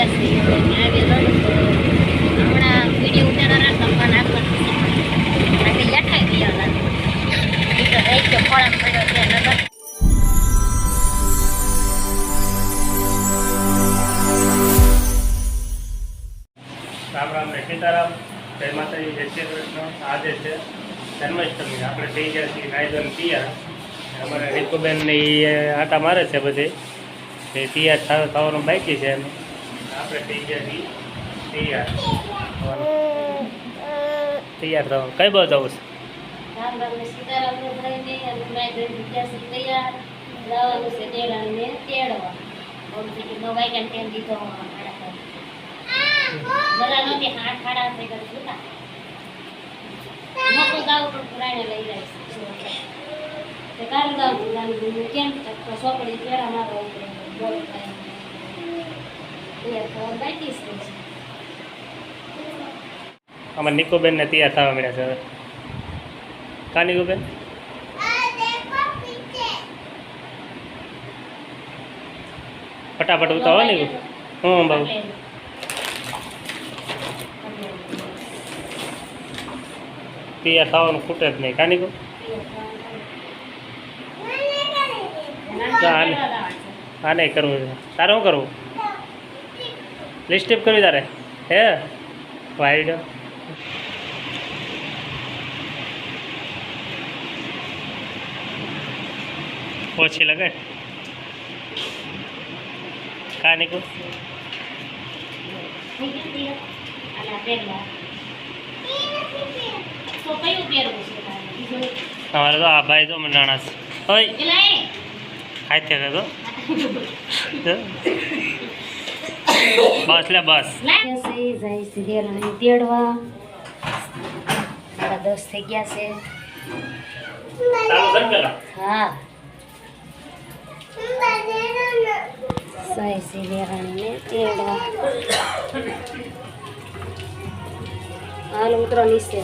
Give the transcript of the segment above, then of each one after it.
ગયા છે તો નગર રામ રામ ને જય માતાજી, જય શ્રી કૃષ્ણ. આજે છે જન્માષ્ટમી. આપણે થઈ ગયા છીએ નાયદન પિયા. અમારા રીતુબેન ને એ આટા મારે છે બધે. એ પિયા ખાવાનું બાકી છે એમ આપણે થઈ ગયા છીએ તૈયાર. તૈયાર થવાનું કઈ બાજુ જવું છે કેમ સોપડી તેડા મારો બોલ તૈયાર થવા બાકી છે અમારે નિકોબેન ને તૈયાર થવા મળ્યા છે હવે. કા નિકોબેન? ફટાફટ ઉતાવો ને હું બાબુ તૈયાર થવાનું ખૂટે જ નહીં. કાની નહીં કરવું છે. તારે શું કરવું? લિસ્ટિપ કરવી તારે. હે? વાઈડ ઓછી લગાડ. કા નીકુ તમારે તો આ ભાઈ તો નાણા છે. ઓય. ખાઈ થયા તો બસ લે બસ. તેડવા દસ થઈ ગયા છે હા સાઈ સિરિયાણીને તેડવા હાલ ઉતરો નીચે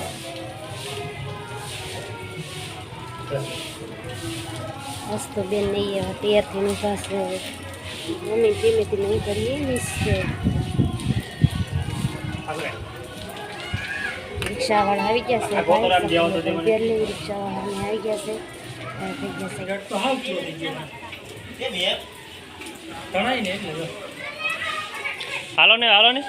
મસ્ત બેન નહીં આવે તૈયારથી નું છે. મમ્મી ધીમે ધીમે નીચે આપણે રિક્ષાવાળા આવી ગયા છે પહેલી રિક્ષાવાળાને આવી ગયા છે થઈ ગયા છે. હાલો ને હાલો ને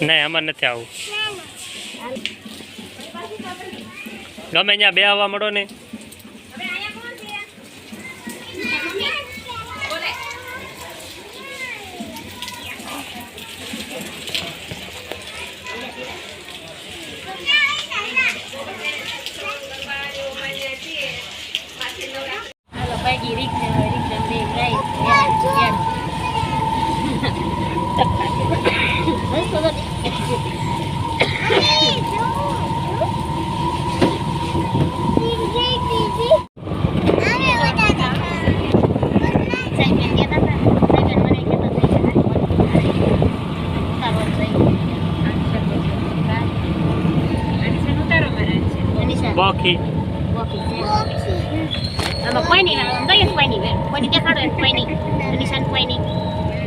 નહીં અમારે નથી આવું. ગમે ત્યાં બે આવવા મળો ને. રિક્ષા બોખી આમાં કોઈ નહીં આમ કઈ જ કોઈ નહીં કોઈ નહીં દેખાડો એમ કોઈ નહીં નિશાન કોઈ નહીં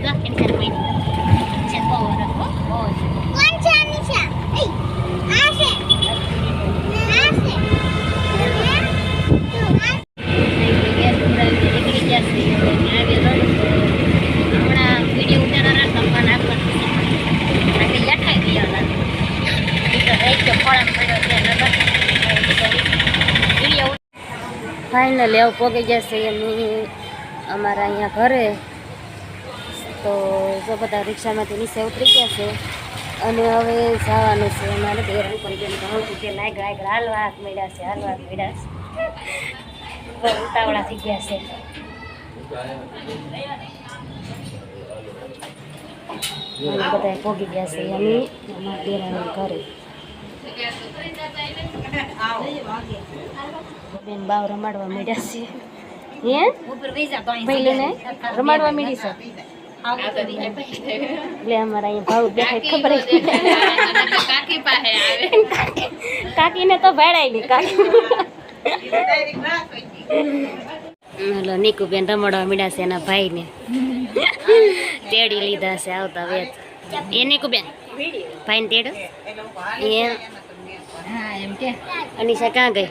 જો નિશાન કોઈ નહીં નિશાન બહુ વરસ હો બહુ જ. ગેસ ઉભરાવીને નીકળી ગયા છે એટલે મેં આવેલો તો હમણાં વીડિયો ઉતારવાના સંપાન આપવા આપણે યઠાઈ ગયા હતા એ તો રહી ગયો ખોરાક પડ્યો છે નગર વીડિયો ફાઇનલ એવું પોગી જશે એમની અમારા અહીંયા ઘરે. તો જો બધા રિક્ષામાંથી નીચે ઉતરી ગયા છે. અને હવે જવાનું છે અમારે બેરણ કરી બેન ઘણું કે લાગ લાગ હાલવા મળ્યા છે, હાલવા મળ્યા છે. ઉતાવળા થઈ ગયા છે. બધા પોગી ગયા છે અમે અમારા બેરણ ઘરે. બેન બાવ રમાડવા માંડ્યા છે. હે? રમાડવા માંડી છે? એટલે અમારા અહીંયા ભાવ દેખાય ખબર જ કાકી પાસે આવે. કાકીને તો ભાડાય નહીં કાકી. હલો નીકુબેન રમડવા મળ્યા છે એના ભાઈને. તેડી લીધા છે આવતા વેત. એ નીકુબેન? ભાઈને તેડો એ હા અનિશા ક્યાં ગઈ?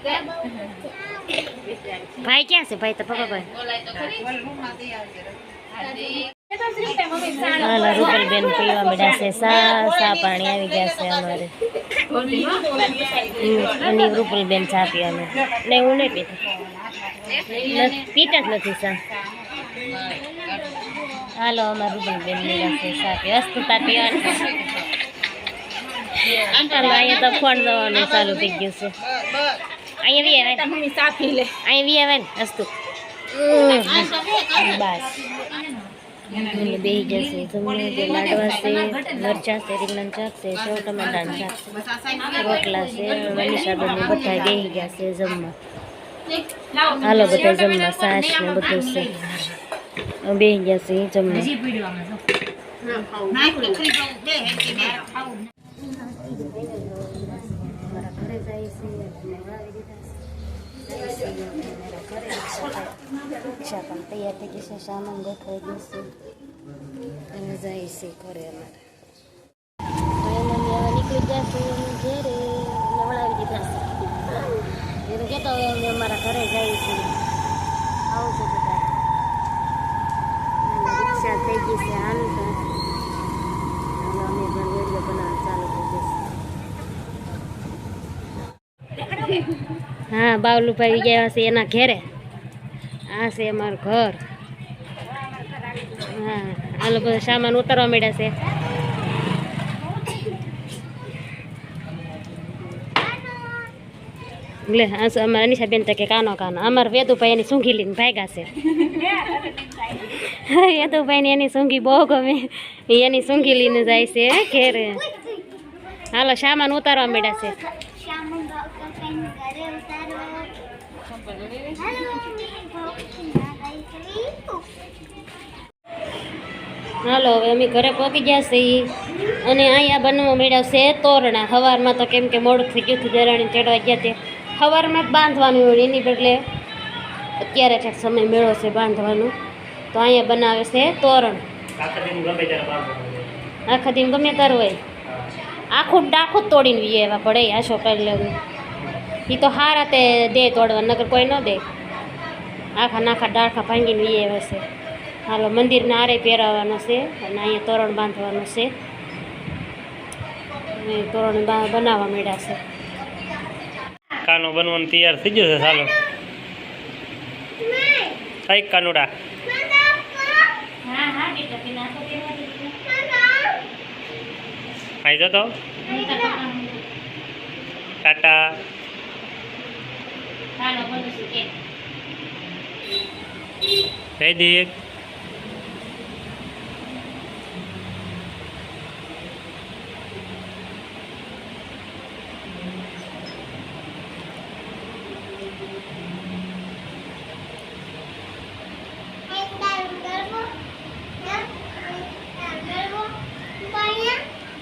ભાઈ ક્યાં છે? ભાઈ તો પપ્પા ભાઈ. રૂપલબેન પીવા મળ્યા છે. સા સા પાણી આવી ગયા છે અમારે. અને રૂપલબેન ચા પીવાનું. ને હું નહીં પીતી. પીતા જ નથી સા. હાલો અમારે રૂપલબેન મળ્યા છે. સા પી અસ્તુતા પીવાની. હાલો અહીંયા તો ફોન જવાનું ચાલુ થઈ ગયું છે. અહીંયા વી આવે અહીંયા વી આવે ને અસ્તુ બસ બેસી જશે જમણે જે લાડવા છે મરચા છે રીંગણ શાક છે ટમાટાનું શાક છે રોટલા છે મનીષાબેન બધા બેહી ગયા છે જમવા હાલો બધા જમવા સાસ ને બધું છે બેહી ગયા છે જમવા મારા ઘરે જાય છે અને વાવી દીધા છે જય શ્રી રામ. મારા ઘરે રિક્ષા પણ તૈયાર થઈ ગઈ છે સામાન ગોઠવાઈ ગયો છે અને જાય છે ઘરે અમારે ભાઈ મમ્મી હવે નીકળી ગયા છે ઘેરે અને વળાવી દીધા છે એમ કહેતા હવે અમે અમારા ઘરે જાય છે આવું છે બધા રિક્ષા થઈ ગઈ છે હાલતા અને અમે પણ વીડિયો બનાવવા ચાલુ થઈ જશે હા, બાવલુભાઈ ગયા છે એના ઘેરે. આ છે અમારું ઘર. હા, આ લોકો સામાન ઉતારવા માંડ્યા છે. લે અમારા અનિશાબેન તો કે કાનો કાનો. અમારા વેદુભાઈ એની સૂંઘી લઈને ભાગ્યા છે. વેદુભાઈ ની એની સૂંઘી બહુ ગમે. એની સૂંઘી લઈને જાય છે ઘેરે. હાલો, સામાન ઉતારવા માંડ્યા છે. હાલો, હવે અમે ઘરે પહોંચી ગયા છીએ. અને અહીંયા બનવા મળ્યા છે તોરણા. સવારમાં તો કેમ કે મોડું થઈ ગયું હતું, દેરાણી ચડવા ગયા તે. સવારમાં બાંધવાનું હોય એની બદલે અત્યારે છે, સમય મેળો છે બાંધવાનું. તો અહીંયા બનાવે છે તોરણ. આખા દિન ગમે ત્યારે હોય. આખું ડાખું તોડીને વી એવા પડે, આશો કરી લેવું. એ તો હારા તે દે તોડવા નગર કોઈ ન દે. આખા નાખા ડાળખા ભાંગીને એ આવે છે. હાલો મંદિરને આરે પહેરાવવાનો છે અને અહીંયા તોરણ બાંધવાનું છે. તોરણ બનાવવા માંડ્યા છે. કાનો બનવાનું તૈયાર થઈ ગયું છે ચાલો કંઈક કાનુડા. આવી જતો. ટાટા. જય દીક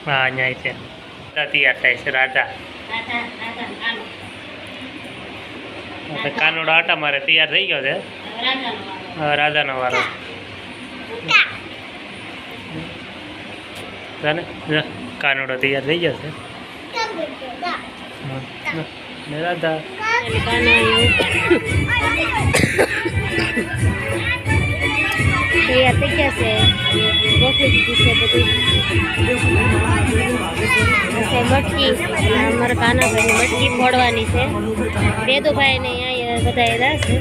હા અહીંયા છે બધા તૈયાર થાય છે રાજા આપણે કાનુડો આટા મારે તૈયાર થઈ ગયો છે. રાજાનો વારો. જાને કાનુડો તૈયાર થઈ ગયો છે. રાધા. તૈયાર થઈ ગયા છે બધું. મટકી. અમારા કાનાભાઈની મટકી ફોડવાની છે. વેદુભાઈ ને અહીંયા બધા એના છે